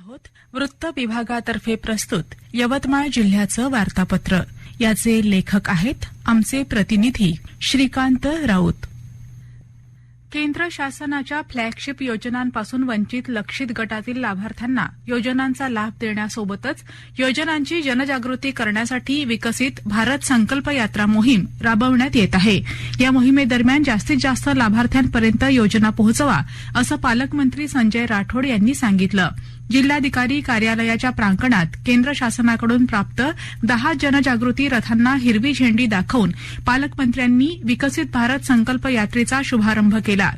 आहोत. वृत्त विभागातर्फे प्रस्तुत यवतमाळ जिल्ह्याचं वार्तापत्र. याचे लेखक आहेत आमचे प्रतिनिधी श्रीकांत राऊत. केंद्र शासनाच्या फ्लॅगशिप योजनांपासून वंचित लक्षित गटातील लाभार्थ्यांना योजनांचा लाभ देण्यासोबतच योजनांची जनजागृती करण्यासाठी विकसित भारत संकल्प यात्रा मोहीम राबवण्यात येत आहे. या मोहिमेदरम्यान जास्तीत जास्त लाभार्थ्यांपर्यंत योजना पोहोचवा असं पालकमंत्री संजय राठोड यांनी सांगितलं. जिल्हाधिकारी कार्यालयाच्या प्रांगणात केंद्र शासनाकडून प्राप्त दहा जनजागृती रथांना हिरवी झेंडी दाखवून पालकमंत्र्यांनी विकसित भारत संकल्प यात्रेचा शुभारंभ केला.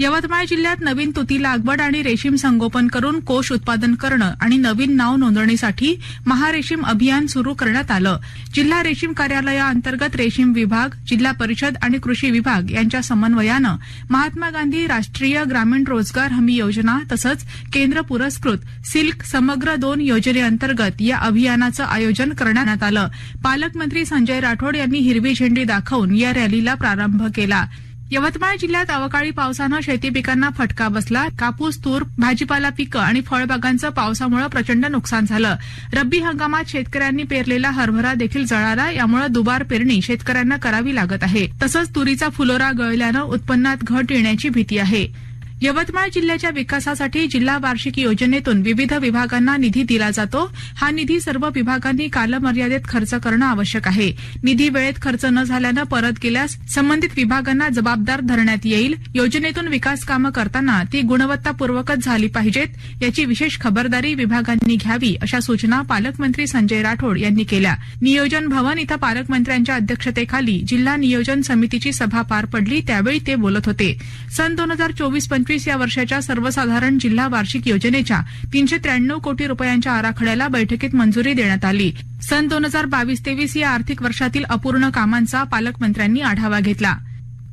यवतमाळ जिल्ह्यात नवीन तुती लागवड आणि रेशीम संगोपन करून कोष उत्पादन करणं आणि नवीन नाव नोंदणीसाठी महारेशीम अभियान सुरू करण्यात आलं. जिल्हा रेशीम कार्यालयाअंतर्गत रेशीम विभाग जिल्हा परिषद आणि कृषी विभाग यांच्या समन्वयानं महात्मा गांधी राष्ट्रीय ग्रामीण रोजगार हमी योजना तसंच केंद्र पुरस्कृत सिल्क समग्र दोन योजनेअंतर्गत या अभियानाचं आयोजन करण्यात आलं. पालकमंत्री संजय राठोड यांनी हिरवी झेंडी दाखवून या रॅलीला प्रारंभ केला. यवतमाळ जिल्ह्यात अवकाळी पावसानं शेती पिकांना फटका बसला. कापूस तूर भाजीपाला पिकं आणि फळबागांचं पावसामुळे प्रचंड नुकसान झालं. रब्बी हंगामात शेतकऱ्यांनी पेरलेला हरभरा देखील जळाला. यामुळे दुबार पेरणी शेतकऱ्यांना करावी लागत आहे. तसंच तुरीचा फुलोरा गळल्यानं उत्पन्नात घट येण्याची भीती आहे. यवतमाळ जिल्ह्याच्या विकासासाठी जिल्हा वार्षिक योजनेतून विविध विभागांना निधी दिला जातो. हा निधी सर्व विभागांनी कालमर्यादेत खर्च करणं आवश्यक आहे. निधी वेळेत खर्च न झाल्यानं परत गेल्यास संबंधित विभागांना जबाबदार धरण्यात येईल. योजनेतून विकास कामं करताना ती गुणवत्तापूर्वकच झाली पाहिजेत याची विशेष खबरदारी विभागांनी घ्यावी अशा सूचना पालकमंत्री संजय राठोड यांनी केल्या. नियोजन भवन इथं पालकमंत्र्यांच्या अध्यक्षतेखाली जिल्हा नियोजन समितीची सभा पार पडली त्यावेळी ते बोलत होते. सन दोन हजार चोवीस पंचवीस या वर्षाच्या सर्वसाधारण जिल्हा वार्षिक योजनेच्या तीनशे त्र्याण्णव कोटी रुपयांच्या आराखड्याला बैठकीत मंजुरी देण्यात आली. सन दोन हजार बावीस तेवीस या आर्थिक वर्षातील अपूर्ण कामांचा पालकमंत्र्यांनी आढावा घेतला.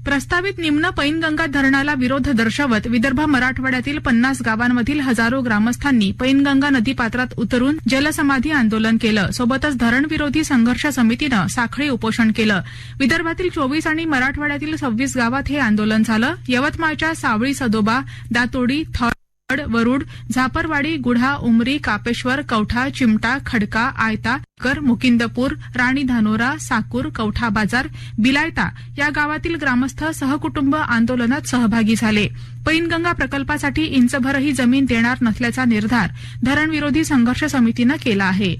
प्रस्तावित निम्न पैनगंगा धरणाला विरोध दर्शवत विदर्भ मराठवाड्यातील पन्नास गावांमधील हजारो ग्रामस्थांनी पैनगंगा नदी पात्रात उतरून जलसमाधी आंदोलन केलं. सोबतच धरणविरोधी संघर्ष समितीनं साखळी उपोषण केलं. विदर्भातील चोवीस आणि मराठवाड्यातील सव्वीस गावात हे आंदोलन झालं. यवतमाळच्या सावळी सदोबा दातोडी थळ वरुड झापरवाडी गुढा उमरी कापेश्वर कवठा चिमटा खडका आयता कर मुकिंदपूर राणी धानोरा साकूर कवठा बाजार बिलायता या गावातील ग्रामस्थ सहकुटुंब आंदोलनात सहभागी झाले. पैनगंगा प्रकल्पासाठी इंचभरही जमीन देणार नसल्याचा निर्धार धरणविरोधी संघर्ष समितीनं केला आहे.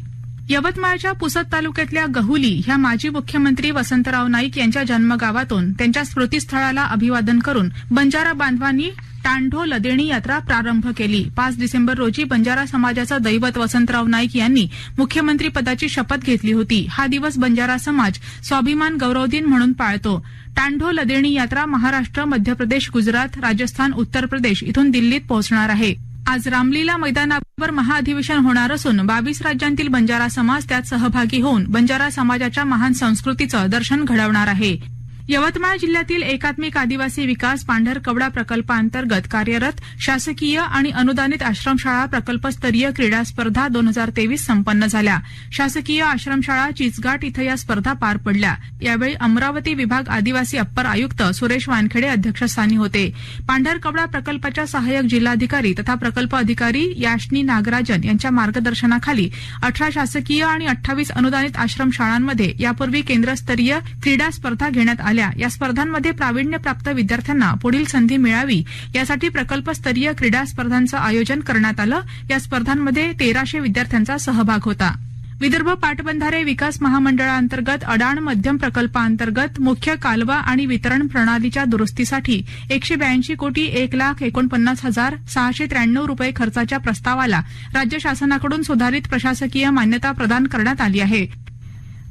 यवतमाळच्या पुसद तालुक्यातल्या गहुली ह्या माजी मुख्यमंत्री वसंतराव नाईक यांच्या जन्मगावातून त्यांच्या स्मृतीस्थळाला अभिवादन करून बंजारा बांधवांनी तांढो लदेणी यात्रा प्रारंभ केली. पाच डिसेंबर रोजी बंजारा समाजाचं दैवत वसंतराव नाईक यांनी मुख्यमंत्री पदाची शपथ घेतली होती. हा दिवस बंजारा समाज स्वाभिमान गौरव दिन म्हणून पाळतो. टांढो लदेणी यात्रा महाराष्ट्र मध्य प्रदेश गुजरात राजस्थान उत्तर प्रदेश इथून दिल्लीत पोहोचणार आहे. आज रामलीला मैदानावर महाअधिवेशन होणार असून बावीस राज्यांतील बंजारा समाज त्यात सहभागी होऊन बंजारा समाजाच्या महान संस्कृतीचं दर्शन घडवणार आहे. यवतमाळ जिल्ह्यातील एकात्मिक आदिवासी विकास पांढरकवडा प्रकल्पांतर्गत कार्यरत शासकीय आणि अनुदानित आश्रमशाळा प्रकल्पस्तरीय क्रीडा स्पर्धा दोन हजार तेवीस संपन्न झाल्या. शासकीय आश्रमशाळा चिचघाट इथं या स्पर्धा पार पडल्या. यावेळी अमरावती विभाग आदिवासी अप्पर आयुक्त सुरेश वानखेडे अध्यक्षस्थानी होते. पांढरकवडा प्रकल्पाच्या सहाय्यक जिल्हाधिकारी तथा प्रकल्प अधिकारी याशनी नागराजन यांच्या मार्गदर्शनाखाली अठरा शासकीय आणि अठ्ठावीस अनुदानित आश्रमशाळांमध्ये यापूर्वी केंद्रस्तरीय क्रीडा स्पर्धा घेण्यात आल्या या स्पर्धांमध्ये प्रावीण्यप्राप्त विद्यार्थ्यांना पुढील संधी मिळावी यासाठी प्रकल्पस्तरीय क्रीडा स्पर्धांचं आयोजन करण्यात आलं. या स्पर्धांमध्ये तेराशे विद्यार्थ्यांचा सहभाग होता. विदर्भ पाटबंधारे विकास महामंडळाअंतर्गत अडाण मध्यम प्रकल्पाअंतर्गत मुख्य कालवा आणि वितरण प्रणालीच्या दुरुस्तीसाठी एकशे ब्याऐंशी कोटी एक लाख एकोणपन्नास हजार सहाशे त्र्याण्णव रुपये खर्चाच्या प्रस्तावाला राज्य शासनाकडून सुधारित प्रशासकीय मान्यता प्रदान करण्यात आली आहे.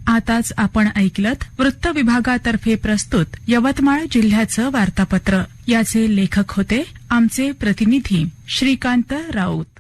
आताच आपण ऐकलत वृत्त विभागातर्फे प्रस्तुत यवतमाळ जिल्ह्याचं वार्तापत्र. याचे लेखक होते आमचे प्रतिनिधी श्रीकांत राऊत.